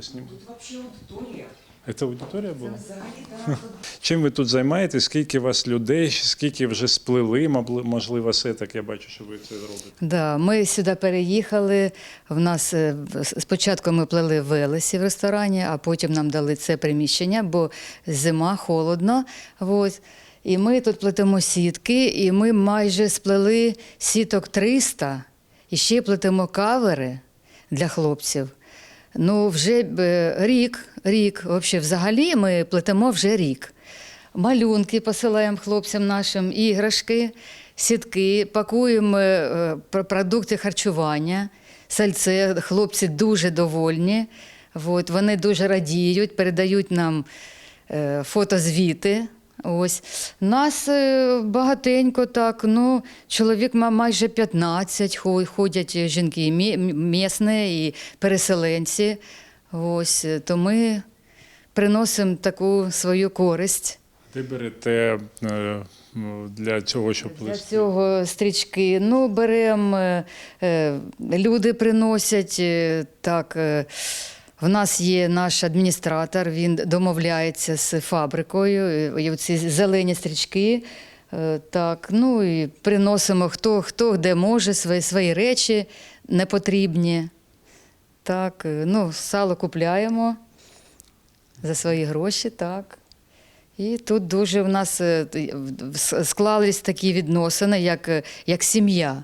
поснімати. Тут вообще аудитория. Це аудиторія була? Взагалі, Чим ви тут займаєтесь? Скільки вас людей, скільки вже сплели? Мабли- Можливо, все так я бачу, що ви це робите. Да, ми сюди переїхали. В нас е, спочатку ми плели Велесі в ресторані, а потім нам дали це приміщення, бо зима, холодно. От. І ми тут плетемо сітки, і ми майже сплели сіток 300, і ще плетемо кавери для хлопців. Ну, вже е, рік, рік. Взагалі ми плетемо вже рік. Малюнки посилаємо хлопцям нашим, іграшки, сітки, пакуємо е, продукти харчування, сальце. Хлопці дуже довольні. От, вони дуже радіють, передають нам е, фотозвіти. Ось. Нас е, багатенько так, ну, чоловік ма- майже 15, ходять жінки місні, і переселенці. Ось, е, то ми приносимо таку свою користь. Де берете е, для цього, щоб Для цього стрічки. Ну, беремо, люди приносять так. В нас є наш адміністратор, він домовляється з фабрикою, і ці зелені стрічки. е, Так, ну і приносимо хто, хто де може свої, свої речі непотрібні. Так, е, ну, сало купляємо за свої гроші, так. І тут дуже в нас е, склались такі відносини, як, як сім'я.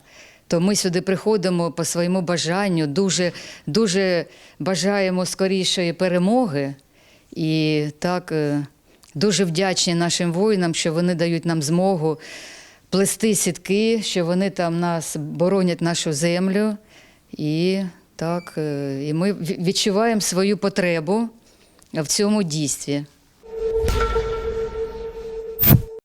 То ми сюди приходимо по своєму бажанню, дуже, дуже бажаємо скорішої перемоги. І так е, дуже вдячні нашим воїнам, що вони дають нам змогу плести сітки, що вони там нас боронять нашу землю. І так, е, і ми відчуваємо свою потребу в цьому дійстві.